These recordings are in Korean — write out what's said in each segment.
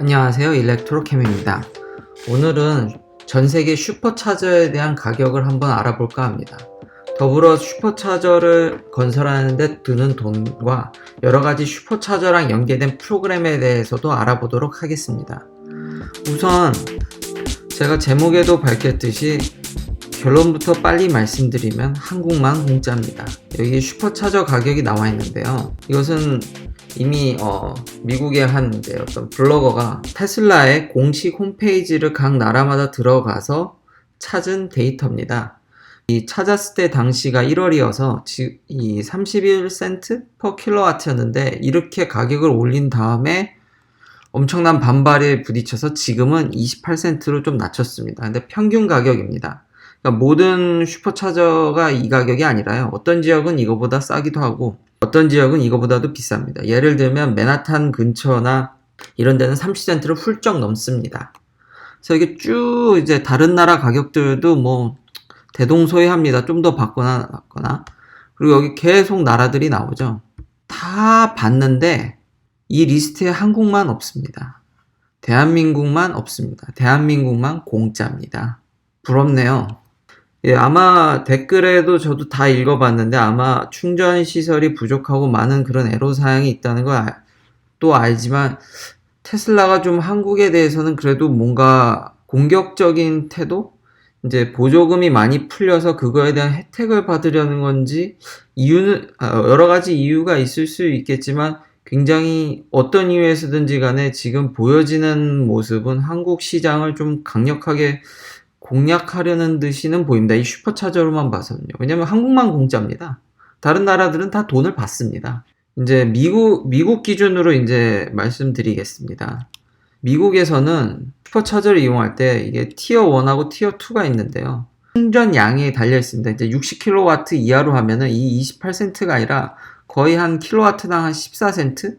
안녕하세요. 일렉트로캠입니다. 오늘은 전 세계 슈퍼차저에 대한 가격을 한번 알아볼까 합니다. 더불어 슈퍼차저를 건설하는데 드는 돈과 여러 가지 슈퍼차저랑 연계된 프로그램에 대해서도 알아보도록 하겠습니다. 우선 제가 제목에도 밝혔듯이 결론부터 빨리 말씀드리면 한국만 공짜입니다. 여기 슈퍼차저 가격이 나와 있는데요. 이것은 이미 어, 미국의 한 이제 어떤 블로거가 테슬라의 공식 홈페이지를 각 나라마다 들어가서 찾은 데이터입니다. 이 찾았을 때 당시가 1월이어서 이 31센트 퍼 킬로와트였는데 이렇게 가격을 올린 다음에 엄청난 반발에 부딪혀서 지금은 28센트로 좀 낮췄습니다. 근데 평균 가격입니다. 그러니까 모든 슈퍼차저가 이 가격이 아니라요. 어떤 지역은 이거보다 싸기도 하고 어떤 지역은 이거보다도 비쌉니다. 예를 들면 맨하탄 근처나 이런 데는 30센트를 훌쩍 넘습니다. 그래서 이게 쭉 이제 다른 나라 가격들도 뭐 대동소이합니다. 좀 더 받거나 받거나 그리고 여기 계속 나라들이 나오죠. 다 봤는데 이 리스트에 한국만 없습니다. 대한민국만 없습니다. 대한민국만 공짜입니다. 부럽네요. 예, 아마 댓글에도 저도 다 읽어봤는데 아마 충전 시설이 부족하고 많은 그런 애로 사항이 있다는 걸또 알지만 테슬라가 좀 한국에 대해서는 그래도 뭔가 공격적인 태도? 이제 보조금이 많이 풀려서 그거에 대한 혜택을 받으려는 건지 이유는 아, 여러 가지 이유가 있을 수 있겠지만 굉장히 어떤 이유에서든지 간에 지금 보여지는 모습은 한국 시장을 좀 강력하게 공략하려는 듯이는 보입니다. 이 슈퍼차저로만 봐서는요. 왜냐면 한국만 공짜입니다. 다른 나라들은 다 돈을 받습니다. 이제 미국, 미국 기준으로 이제 말씀드리겠습니다. 미국에서는 슈퍼차저를 이용할 때 이게 티어 1하고 티어 2가 있는데요. 충전 양이 달려 있습니다. 이제 60kW 이하로 하면은 이 28센트가 아니라 거의 한 킬로와트당 한 14센트?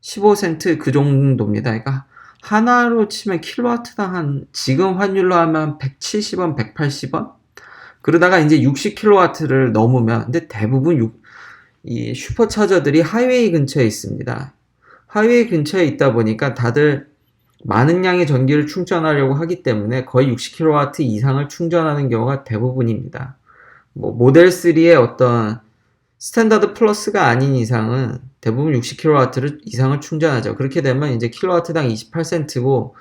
15센트 그 정도입니다. 그러니까 하나로 치면 킬로와트당 한 지금 환율로 하면 170원, 180원? 그러다가 이제 60킬로와트를 넘으면 근데 대부분 6, 이 슈퍼차저들이 하이웨이 근처에 있습니다. 하이웨이 근처에 있다 보니까 다들 많은 양의 전기를 충전하려고 하기 때문에 거의 60kW 이상을 충전하는 경우가 대부분입니다. 뭐 모델 3의 어떤 스탠다드 플러스가 아닌 이상은 대부분 60kW를 이상을 충전하죠. 그렇게 되면 이제 킬로와트당 28센트고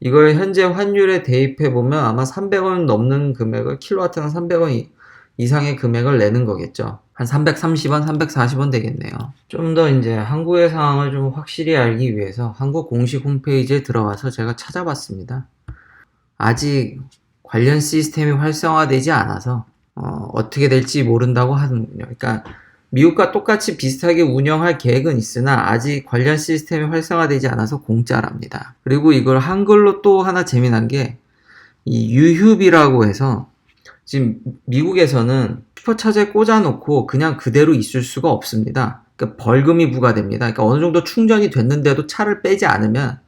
이걸 현재 환율에 대입해 보면 아마 300원 넘는 금액을 킬로와트당 300원 이상의 금액을 내는 거겠죠. 한 330원, 340원 되겠네요. 좀 더 이제 한국의 상황을 좀 확실히 알기 위해서 한국 공식 홈페이지에 들어가서 제가 찾아봤습니다. 아직 관련 시스템이 활성화되지 않아서 어, 떻게 될지 모른다고 하는군요. 그러니까 미국과 똑같이 비슷하게 운영할 계획은 있으나 아직 관련 시스템이 활성화되지 않아서 공짜랍니다. 그리고 이걸 한글로 또 하나 재미난 게 이 유휴비라고 해서 지금 미국에서는 슈퍼차저에 꽂아놓고 그냥 그대로 있을 수가 없습니다. 그러니까 벌금이 부과됩니다. 그러니까 어느 정도 충전이 됐는데도 차를 빼지 않으면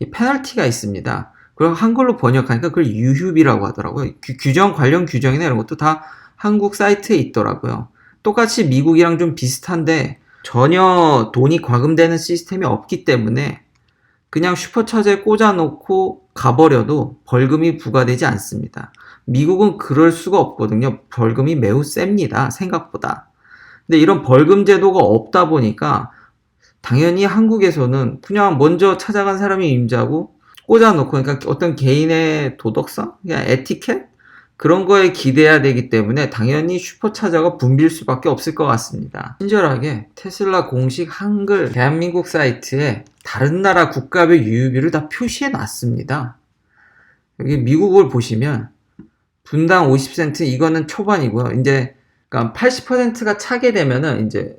이 페널티가 있습니다. 그럼 한글로 번역하니까 그걸 유휴비라고 하더라고요. 규정 관련 규정이나 이런 것도 다 한국 사이트에 있더라고요. 똑같이 미국이랑 좀 비슷한데 전혀 돈이 과금되는 시스템이 없기 때문에 그냥 슈퍼차저에 꽂아놓고 가버려도 벌금이 부과되지 않습니다. 미국은 그럴 수가 없거든요. 벌금이 매우 셉니다. 생각보다. 근데 이런 벌금 제도가 없다 보니까 당연히 한국에서는 그냥 먼저 찾아간 사람이 임자고 꽂아놓고 그러니까 어떤 개인의 도덕성, 그냥 에티켓 그런 거에 기대야 되기 때문에 당연히 슈퍼차저가 붐빌 수밖에 없을 것 같습니다. 친절하게 테슬라 공식 한글 대한민국 사이트에 다른 나라 국가별 유효비를 다 표시해 놨습니다. 여기 미국을 보시면 분당 50센트 이거는 초반이고요. 이제 그러니까 80%가 차게 되면은 이제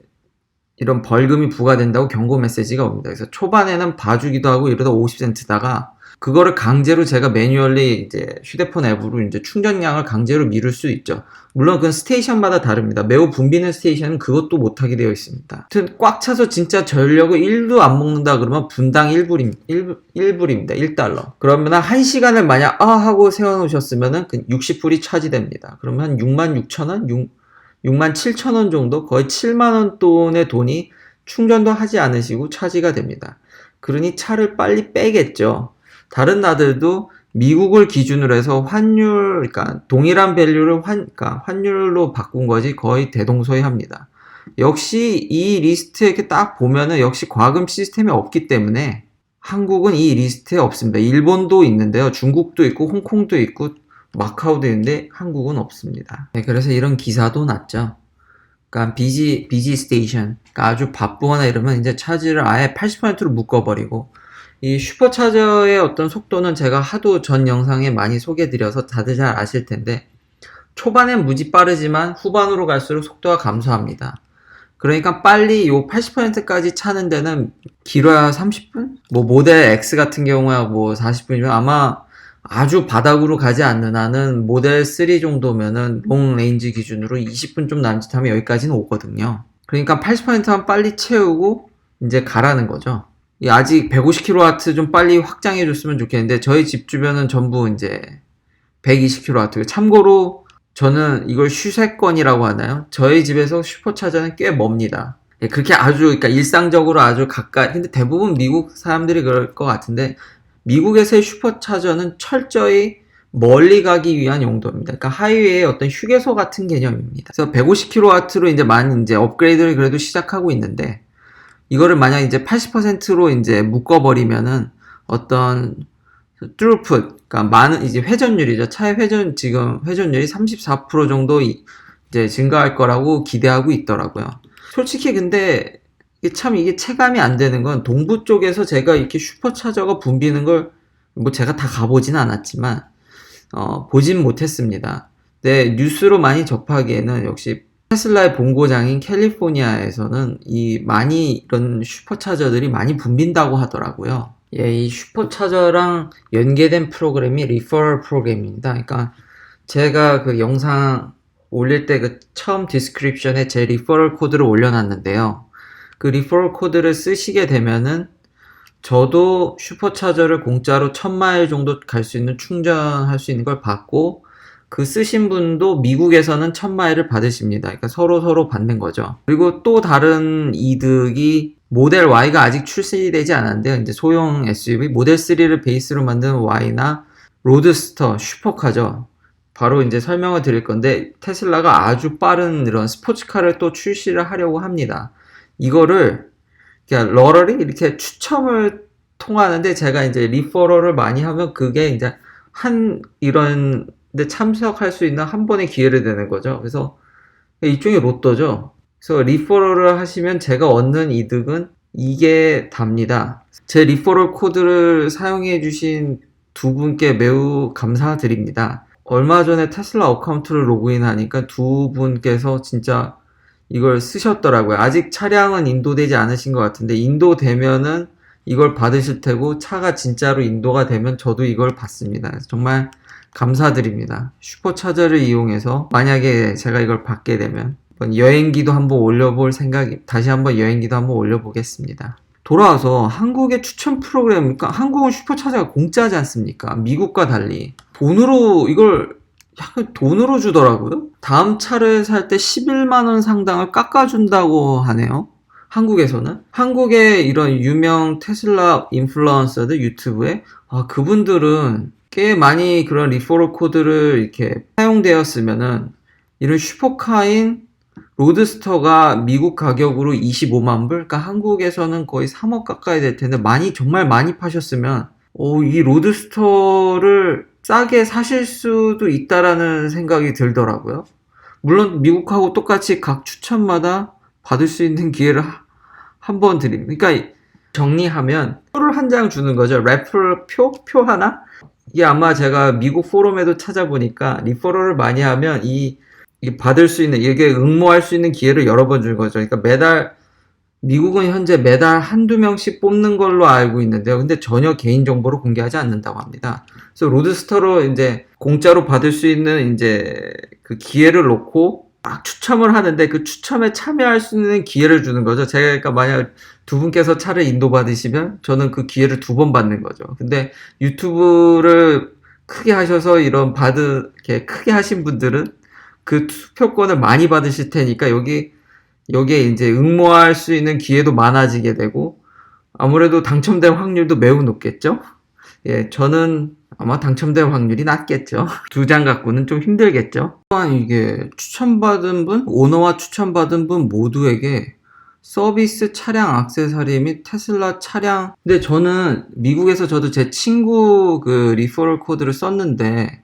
이런 벌금이 부과된다고 경고 메시지가 옵니다. 그래서 초반에는 봐주기도 하고 이러다 50센트다가 그거를 강제로 제가 매뉴얼리 이제 휴대폰 앱으로 이제 충전량을 강제로 미룰 수 있죠. 물론 그건 스테이션마다 다릅니다. 매우 붐비는 스테이션은 그것도 못하게 되어 있습니다. 하여튼 꽉 차서 진짜 전력을 1도 안 먹는다 그러면 분당 1불임, 1, 1불입니다. 1달러. 그러면 한 시간을 만약 아 하고 세워놓으셨으면은 그 60불이 차지됩니다. 그러면 한 6만 6천 원, 6, 6만 7천 원 정도 거의 7만 원 돈의 돈이 충전도 하지 않으시고 차지가 됩니다. 그러니 차를 빨리 빼겠죠. 다른 나라들도 미국을 기준으로 해서 환율, 그러니까 동일한 밸류를 환, 그러니까 환율로 바꾼 거지 거의 대동소이합니다. 역시 이 리스트에 이렇게 딱 보면은 역시 과금 시스템이 없기 때문에 한국은 이 리스트에 없습니다. 일본도 있는데요. 중국도 있고 홍콩도 있고 마카오도 있는데 한국은 없습니다. 네, 그래서 이런 기사도 났죠. 그러니까 비지 비지 스테이션, 그러니까 아주 바쁘거나 이러면 이제 차지를 아예 80%로 묶어버리고 이 슈퍼차저의 어떤 속도는 제가 하도 전 영상에 많이 소개드려서 다들 잘 아실 텐데 초반엔 무지 빠르지만 후반으로 갈수록 속도가 감소합니다. 그러니까 빨리 요 80%까지 차는 데는 길어야 30분? 뭐 모델 X 같은 경우야 뭐 40분이면 아마 아주 바닥으로 가지 않는 한은 모델 3 정도면은 롱 레인지 기준으로 20분 좀 남짓하면 여기까지는 오거든요. 그러니까 80%만 빨리 채우고 이제 가라는 거죠. 이 아직 150kW 좀 빨리 확장해 줬으면 좋겠는데 저희 집 주변은 전부 이제 120kW. 참고로 저는 이걸 슈세권이라고 하나요? 저희 집에서 슈퍼차저는 꽤 멉니다. 예, 그렇게 아주 그러니까 일상적으로 아주 가까이 근데 대부분 미국 사람들이 그럴 것 같은데 미국에서의 슈퍼차저는 철저히 멀리 가기 위한 용도입니다. 그러니까 하이웨이의 어떤 휴게소 같은 개념입니다. 그래서 150kW로 이제 많이 이제 업그레이드를 그래도 시작하고 있는데 이거를 만약 이제 80%로 이제 묶어버리면은 어떤 트루풋, 그러니까 많은 이제 회전율이죠. 차의 회전 지금 회전율이 34% 정도 이- 이제 증가할 거라고 기대하고 있더라고요. 솔직히 근데 참 이게 체감이 안 되는 건 동부 쪽에서 제가 이렇게 슈퍼차저가 붐비는 걸 뭐 제가 다 가보진 않았지만 어, 보진 못했습니다. 네, 뉴스로 많이 접하기에는 역시 테슬라의 본고장인 캘리포니아에서는 이 많이 이런 슈퍼차저들이 많이 붐빈다고 하더라고요. 예, 이 슈퍼차저랑 연계된 프로그램이 리퍼럴 프로그램입니다. 그러니까 제가 그 영상 올릴 때 그 처음 디스크립션에 제 리퍼럴 코드를 올려놨는데요. 그 리퍼럴 코드를 쓰시게 되면은 저도 슈퍼차저를 공짜로 1000마일 정도 갈 수 있는 충전할 수 있는 걸 받고 그 쓰신 분도 미국에서는 1000마일을 받으십니다. 그러니까 서로 서로 받는 거죠. 그리고 또 다른 이득이 모델 Y가 아직 출시되지 않았는데요. 이제 소형 SUV 모델 3를 베이스로 만든 Y나 로드스터, 슈퍼카죠. 바로 이제 설명을 드릴 건데 테슬라가 아주 빠른 이런 스포츠카를 또 출시를 하려고 합니다. 이거를 그냥 러럴이 이렇게 추첨을 통하는데 제가 이제 리퍼럴을 많이 하면 그게 이제 한 이런 데 참석할 수 있는 한 번의 기회를 되는 거죠. 그래서 일종의 로또죠. 그래서 리퍼럴을 하시면 제가 얻는 이득은 이게 답니다. 제 리퍼럴 코드를 사용해 주신 두 분께 매우 감사드립니다. 얼마 전에 테슬라 어카운트를 로그인하니까 두 분께서 진짜 이걸 쓰셨더라고요. 아직 차량은 인도되지 않으신 것 같은데 인도되면은 이걸 받으실 테고 차가 진짜로 인도가 되면 저도 이걸 받습니다. 정말 감사드립니다. 슈퍼차저를 이용해서 만약에 제가 이걸 받게 되면 여행기도 한번 올려볼 생각이 다시 한번 여행기도 한번 올려보겠습니다. 돌아와서 한국의 추천 프로그램, 그러니까 한국은 슈퍼차저가 공짜지 않습니까? 미국과 달리 돈으로 이걸 약간 돈으로 주더라고요. 다음 차를 살 때 11만 원 상당을 깎아준다고 하네요. 한국에서는 한국의 이런 유명 테슬라 인플루언서들 유튜브에 아 그분들은 꽤 많이 그런 리퍼럴 코드를 이렇게 사용되었으면은 이런 슈퍼카인 로드스터가 미국 가격으로 25만 불, 그러니까 한국에서는 거의 3억 가까이 될 텐데 많이 정말 많이 파셨으면 오, 이 로드스터를 싸게 사실 수도 있다라는 생각이 들더라고요. 물론 미국하고 똑같이 각 추천마다 받을 수 있는 기회를 한 번 드립니다. 그러니까 정리하면 표를 한 장 주는 거죠. 레퍼럴 표? 표 하나? 이게 아마 제가 미국 포럼에도 찾아보니까 리퍼럴을 많이 하면 이, 이 받을 수 있는 이게 응모할 수 있는 기회를 여러 번 준 거죠. 그러니까 매달 미국은 현재 매달 한두 명씩 뽑는 걸로 알고 있는데요. 근데 전혀 개인 정보를 공개하지 않는다고 합니다. 그래서 로드스터로 이제 공짜로 받을 수 있는 이제 그 기회를 놓고 막 추첨을 하는데 그 추첨에 참여할 수 있는 기회를 주는 거죠. 제가 그러니까 만약 두 분께서 차를 인도받으시면 저는 그 기회를 두 번 받는 거죠. 근데 유튜브를 크게 하셔서 이런 이렇게 크게 하신 분들은 그 투표권을 많이 받으실 테니까 여기, 여기에 이제 응모할 수 있는 기회도 많아지게 되고 아무래도 당첨될 확률도 매우 높겠죠? 예, 저는 아마 당첨될 확률이 낮겠죠. 두 장 갖고는 좀 힘들겠죠. 또한 이게 추천받은 분, 오너와 추천받은 분 모두에게 서비스 차량 악세사리 및 테슬라 차량. 근데 저는 미국에서 저도 제 친구 그 리퍼럴 코드를 썼는데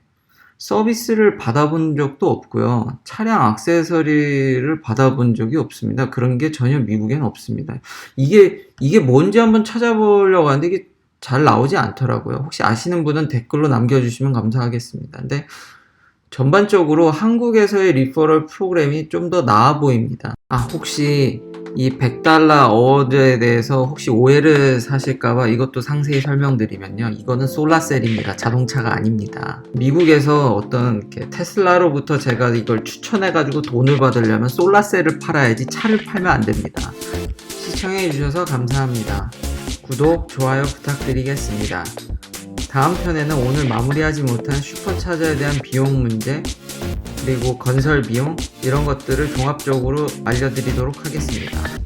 서비스를 받아본 적도 없고요. 차량 악세서리를 받아본 적이 없습니다. 그런 게 전혀 미국엔 없습니다. 이게, 이게 뭔지 한번 찾아보려고 하는데 이게 잘 나오지 않더라고요. 혹시 아시는 분은 댓글로 남겨주시면 감사하겠습니다. 근데 전반적으로 한국에서의 리퍼럴 프로그램이 좀 더 나아 보입니다. 아, 혹시 이 100달러 어워드에 대해서 혹시 오해를 사실까봐 이것도 상세히 설명드리면요. 이거는 솔라셀입니다. 자동차가 아닙니다. 미국에서 어떤 테슬라로부터 제가 이걸 추천해가지고 돈을 받으려면 솔라셀을 팔아야지 차를 팔면 안 됩니다. 시청해주셔서 감사합니다. 구독, 좋아요 부탁드리겠습니다. 다음 편에는 오늘 마무리하지 못한 슈퍼차저에 대한 비용 문제, 그리고 건설 비용, 이런 것들을 종합적으로 알려드리도록 하겠습니다.